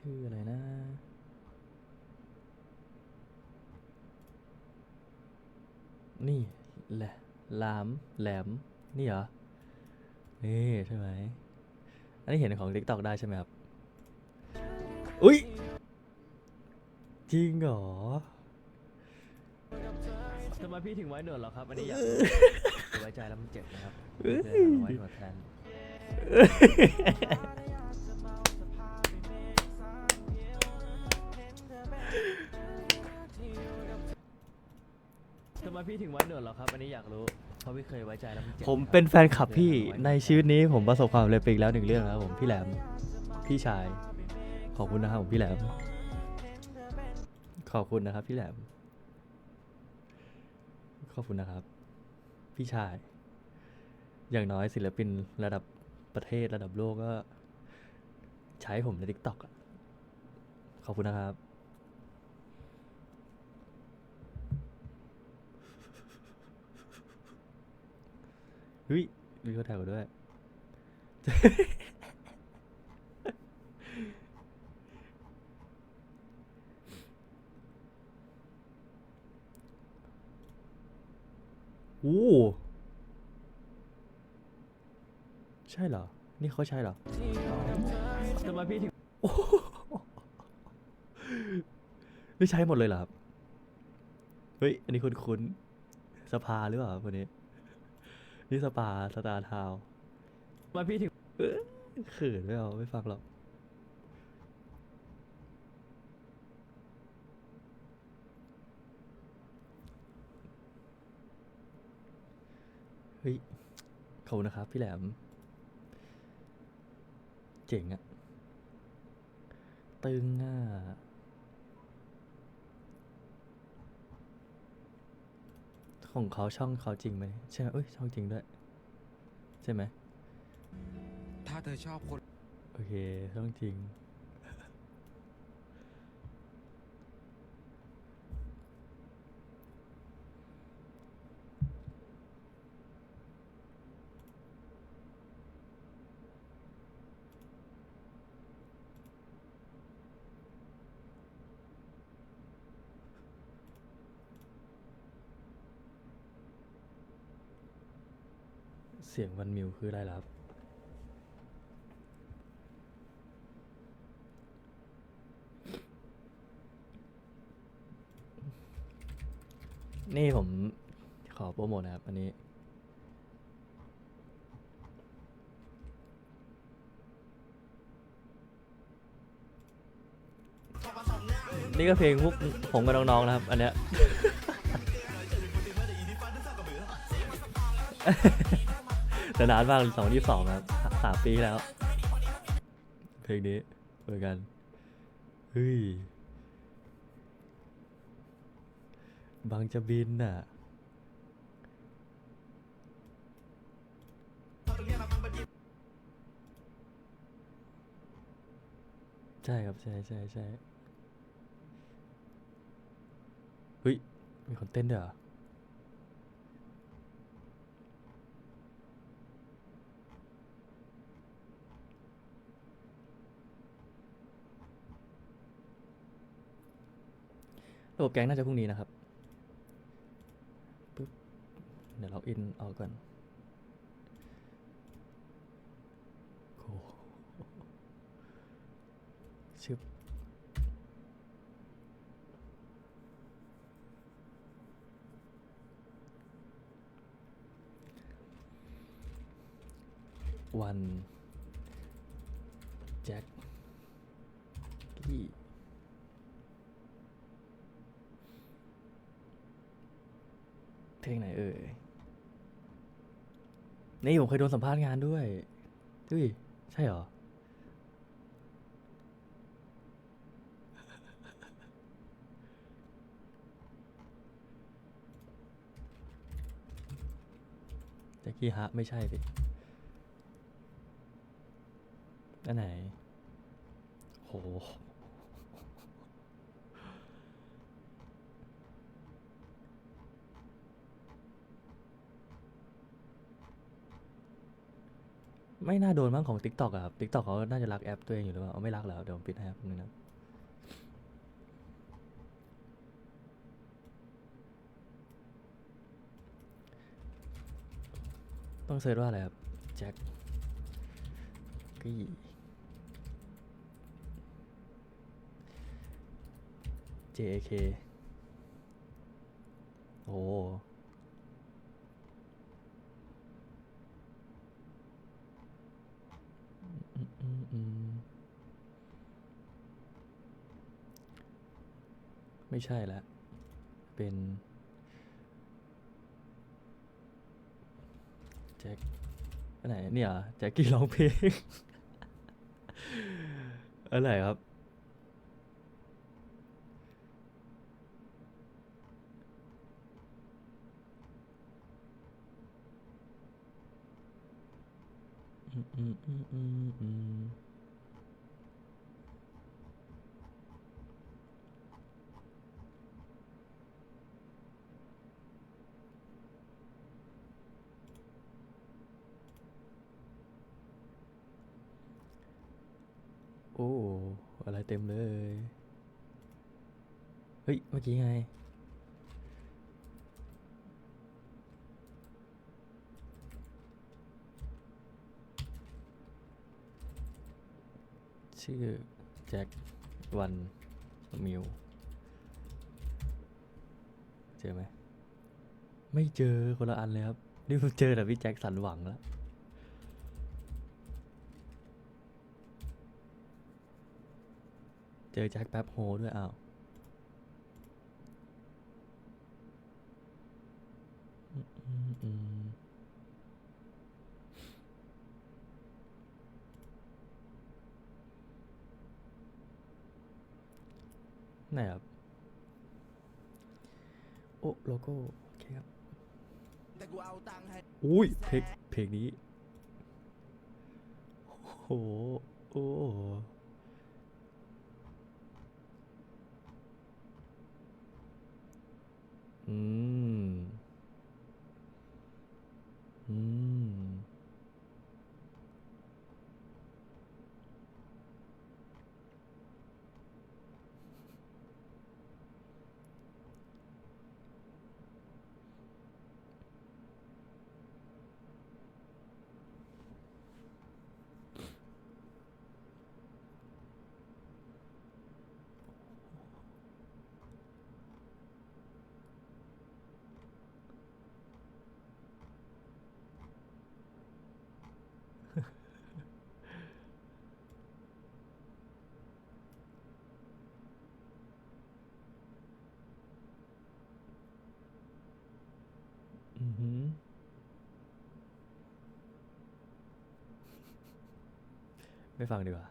ชื่ออะไรนะ นี่แหละหลามแหลม นี่เหรอ นี่ใช่ไหม อันนี้เห็นของ TikTok ได้ใช่ไหมครับ อุ้ยจริงเหรอทำไมพี่ถึงไว้หนวดเหรอครับ อันนี้อยากไว้ใจแล้วมันเจ็บนะครับเอ้ยเลยเอาไว้หนวดแทน ไมพี่ถึงไว้หนวดเหรอครับ อันนี้อยากรู้เพราะพี่เคยไว้ใจแล้วมันเจ็บผมะครับเป็นแฟนคลับพี่เลยเอาไว้ในชีวิตนี้ผมประสบความสำเร็จไปอีกแล้วหนึ่งเรื่องแล้วผมพี่แหลมพี่ชายขอบคุณนะครับผมพี่แหลม ขอบคุณนะครับ พี่แหลม ขอบคุณนะครับ พี่ชาย อย่างน้อยศิลปินระดับประเทศระดับโลกก็ ใช้ผมในทิกตอกอะขอบคุณนะครับ เฮ้ยมีคนแท็กมาด้วย โอ้ใช่เหรอ นี่เขาใช่เหรอทำไมพี่ถึงไม่ใช้หมดเลยเหรอครับ เฮ้ย อันนี้คุณคุณสภาหรือเปล่าครับคนนี้ นี่สปาสตาร์ทาวน์ทำไมพี่ถึงเขินไม่เอาไม่ฟังหรอกเฮ้ยขอบคุณนะครับ พี่แหลม เจ๋งอะตึงอะ ของเขาช่องเขาจริงไหมใช่ไหมเอ้ยช่องจริงด้วย ใช่ไหมถ้าเธอชอบคน โอเคช่องจริง เสียงวันมิวคืออะไรล่ะครับ นี่ผมขอโปรโมทนะครับ อันนี้ นี่ก็เพลงพวกผมกับน้องๆนะครับ อันเนี้ย แต่นานมากสองที่สองครับสามปีแล้ว เพลงนี้เหมือนกันเฮ้ยบางจะบินน่ะใช่ครับ ใช่ใช่ใช่เฮ้ย มีคนเต้นด้วยเหรอ ระบบแก๊งน่าจะพรุ่งนี้นะครับปึ๊บเดี๋ยวเราอินเอาก่อนโอ้ชึบวันแจ็คกี้ เพลงไหนเอ่ยนี่ผมเคยโดนสัมภาษณ์งานด้วยดุยใช่เหรอ แจ็คกี้ฮะไม่ใช่สิอันไหน โห ไม่น่าโดนมั้งของ t ิ k t o k อะครับ t ิ k t o k เขาน่าจะรักแอปตัวเองอยู่หรือเปล่าเอาไม่รักแล้วเดี๋ยวผมปิดให้ครับนึงนะต้องเซิร์ชว่าอะไรครับแจ็คกี้ JAK โอ้มอืม ไม่ใช่ละ เป็นแจ็คอันไหนเนี่ยแจ็คกี้ร้องเพลงอะไรครับ อืมอืมอืมอืมอืม โอ้ อะไรเต็มเลย เฮ้ย เมื่อกี้ไง ชื่อ แจ็ควันมิวเจอไหม ไม่เจอคนละอันเลยครับ นี่ผมเจอแต่พี่แจ็คสันหวังแล้วเจอแจ็คแป๊บโฮด้วยอ้าวอืมอืมอืม ไหนครับ โอ้โลโก้โอเคครับแต่กูเอาตังค์ให้อุ้ยเพลงเพลงนี้โอ้โหโอ้โหอืม อืม อือหือ ไม่ฟังดีกว่า